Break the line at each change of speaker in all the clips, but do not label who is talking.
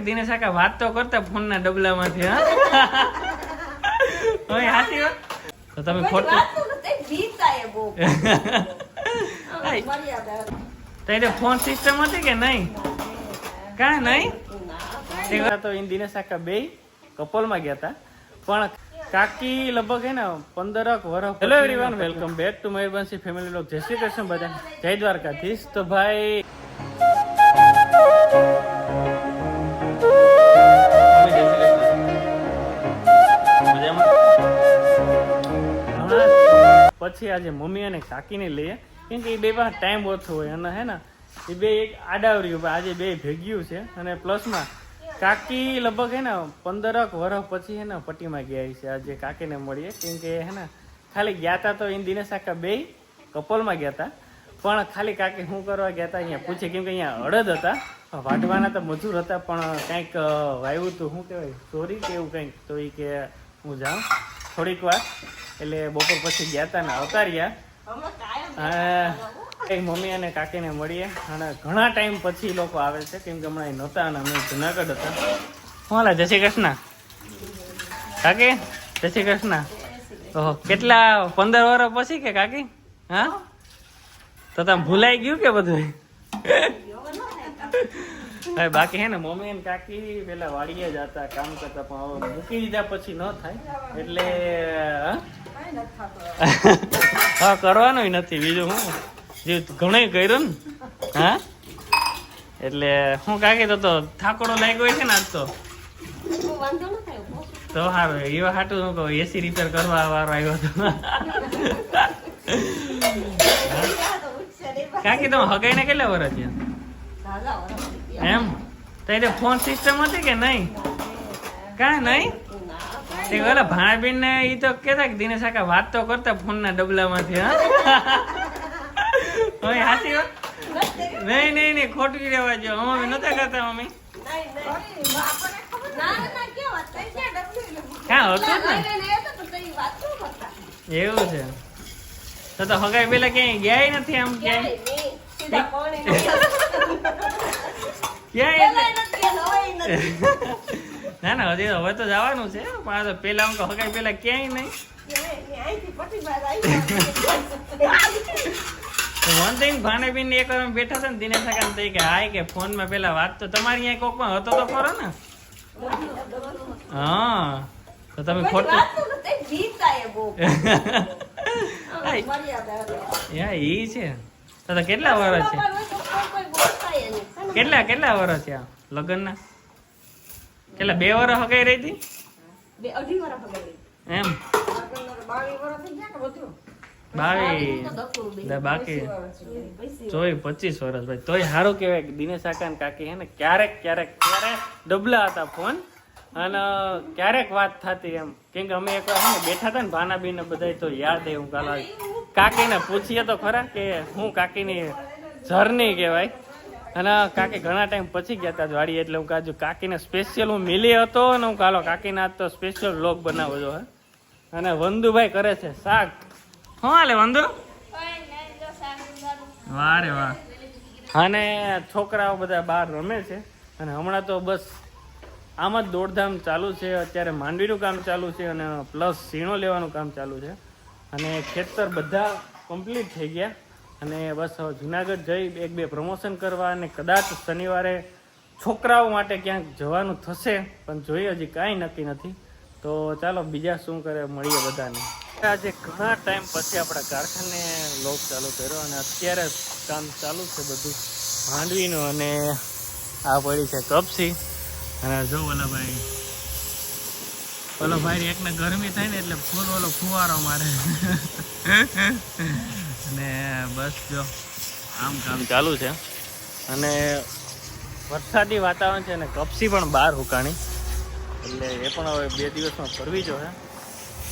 દિનેશ કાકા વાત તો કરતા ફોન ના હા? ઓય તો તમે ખોટું ફોન સિસ્ટમ હતી કે નહીં? કા નહીં? તે દિનેશ કાકા બે કપલમાં ગયા હતા પણ કાકી લગભગ હે ને પંદરક વર્ષ hello everyone welcome back to મયુરભંશી family લોક જય શ્રી કૃષ્ણ બધા જય દ્વારકાધીશ. તો ભાઈ પછી આજે મમ્મી અને કાકીને લઈએ. કેમ કે એ બે પાસે ટાઈમ ઓછો હોય અને હે ને, એ બે એક આડાવર્યું આજે બે ભેગ્યું છે અને પ્લસમાં કાકી લગભગ હે ને પંદરક વર્ષ પછી હે ને પટ્ટીમાં ગયા છે. આજે કાકીને મળીએ. કેમ કે હે ને, ખાલી ગયા હતા તો એ દિનેશ કાકા બે કપલમાં ગયા હતા પણ ખાલી કાકી શું કરવા ગયા હતા અહીંયા પૂછે. કેમ કે અહીંયા અડદ હતા. વાઢવાના તો મજૂર હતા, પણ કંઈક વાવ્યું હતું શું કહેવાય? ચોરી કે એવું કંઈક તો એ કે હું જાઉં થોડીક વાર. એટલે બપોર પછી ગયા હતા ને અવતાર્યા. એ મમ્મી અને કાકીને મળીએ. અને ઘણા ટાઈમ પછી લોકો આવે છે, કેમ કે હમણાં નહોતા અને અમે જુનાગઢ હતા. હું જય શ્રી કૃષ્ણ. કાકી, જય શ્રી કૃષ્ણ. ઓહો, કેટલા, પંદર વર્ષ પછી કે કાકી? હા? તો તમે ભૂલાઈ ગયું કે બધું હવે બાકી હે ને, મમ્મી અને કાકી પેલા વાડીએ જ હતા, કામ કરતા, પણ હવે મૂકી દીધા પછી ન થાય. એટલે, હા? હા કરવાનું નથી. બીજું હું? જે ઘણું કર્યું ને હા? એટલે હું કાકી તો થાકોડો લાગ્યો છે ને આજ તો. તો સારું એવા હાટું હું કહું એસી રિપેર કરવા વાળો આવ્યો હતો. કાકી તમે હગાઈ ને કેટલા વર્ષ છે એમ? તો ફોન સિસ્ટમ હતી કે નહીં? કાંઈ નહીં? તે ઓલા ભાણાબેન ને ઈ તો કેતા કે દિનેશ કાકા વાત તો કરતા ફોન ના ડબલામાંથી હા? ઓય હાથી વાત નહીં નહીં નહીં ખોટું રહેવા જો મમ્મી નતા કરતા મમ્મી? કાં હતું ને એવું છે. તો તો હગાઈ પેલા ક્યાંય ગયા નથી આમ ક્યાંય? ક્યાંય ના ના હજી હવે તો જવાનું છે. પણ તો પેલા હું હગાઈ પેલા ક્યાંય નહીં. વન થિંગ ભાણેબીન ને એક વાર બેઠા છે ને દિનેશ કાકા ને કે હાય કે ફોનમાં પેલા વાત તો તમારી અહીંયા કોક હતો તો ખરો ને? હા તો તમે ખોટું ઈ છે. તો કેટલા વર્ષ છે? કેટલા કેટલા વર્ષ છે લગ્નના? કેટલા બે વર હગાઈ રહી હતી? એમ? બાવીસ બાકી. ચોય પચીસ વર્ષ ભાઈ. તોય સારું કહેવાય કે દિનેશ કાકા ને કાકી હે ને ક્યારેક ક્યારેક ક્યારેક ડબલા હતા ફોન. અને ક્યારેક વાત થતી એમ. કેમ કે અમે એકવાર હે ને બેઠા હતા ને ભાનાબી ને બધા તો યાદ એવું કાલા. કાકીને પૂછીએ તો ખરા કે હું કાકીની ઝરની કહેવાય. અને કાકી ઘણા ટાઈમ પછી ગયા હતા વાડી એટલે હું કાજુ કાકીને સ્પેશિયલ હું મિલી હતો અને હું કાલો કાકીના તો સ્પેશિયલ વ્લોગ બનાવો છો અને વંદુભાઈ કરે છે શાક. શું હાલે વંદુ. વાહ રે વાહ. અને છોકરાઓ બધા બહાર રમે છે અને હમણાં તો બસ આમ જ દોડધામ ચાલુ છે અત્યારે માંડવીનું કામ ચાલુ છે અને પ્લસ સીણો લેવાનું કામ ચાલુ છે. અને ખેતર બધા કમ્પ્લીટ થઈ ગયા. અને બસ હવે જુનાગઢ જઈ એક બે પ્રમોશન કરવા અને કદાચ શનિવારે છોકરાઓ માટે ક્યાંક જવાનું થશે, પણ જોઈએ, હજી કાંઈ નક્કી નથી. તો ચાલો, બીજા શું કરે મળીએ બધાને. આજે ઘણા ટાઈમ પછી આપણા કારખાને લોક ચાલુ કર્યો અને અત્યારે કામ ચાલુ છે બધું માંડવીનું અને આ પડી છે કપસી. અને જો વલ્લભભાઈ ભાઈ એકને ગરમી થાય ને એટલે ફૂલ ઓલો ફુવારો મારે. અને બસ જો, આમ કામ. ચાલુ છે. અને વરસાદી વાતાવરણ છે અને કપસી પણ બહાર હુકાણી. એટલે એ પણ હવે બે દિવસમાં કરવી જોઈએ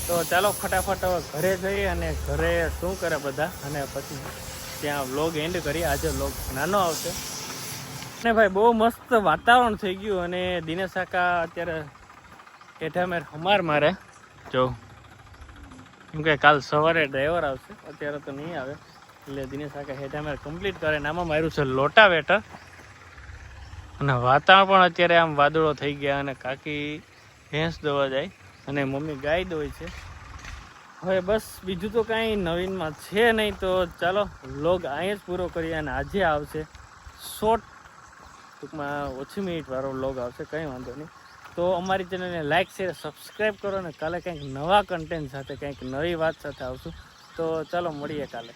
તો ચાલો ફટાફટ હવે ઘરે જઈએ અને ઘરે શું કરે બધા? અને પછી ત્યાં વ્લોગ એન્ડ કરીએ. આજે વ્લોગ નાનો આવશે. ને ભાઈ, બહુ મસ્ત વાતાવરણ થઈ ગયું અને દિનેશ કાકા અત્યારે એઠામેર હમાર મારે. જો કેમ કે કાલ સવારે ડ્રાઈવર આવશે, અત્યારે તો નહીં આવે. એટલે દિનેશ કાકા હેઠામેર કમ્પ્લીટ કરે ને આમાં માર્યું છે લોટાવેટર. અને વાતાવરણ પણ અત્યારે આમ વાદળો થઈ ગયા અને કાકી ભેંસ દોવા જાય અને મમ્મી ગાય દોય છે. હવે બસ બીજું તો કાંઈ નવીનમાં છે નહીં તો ચાલો લોગ અહીં જ પૂરો કરીએ અને આજે આવશે શોર્ટ ટૂંકમાં ઓછી મિનિટવાળો લોગ આવશે, કંઈ વાંધો નહીં. તો અમારી ચેનલને લાઇક શેર સબસ્ક્રાઈબ કરો અને કાલે કંઈક નવા કન્ટેન્ટ સાથે, કંઈક નવી વાત સાથે આવશું. તો ચાલો, મળીએ કાલે.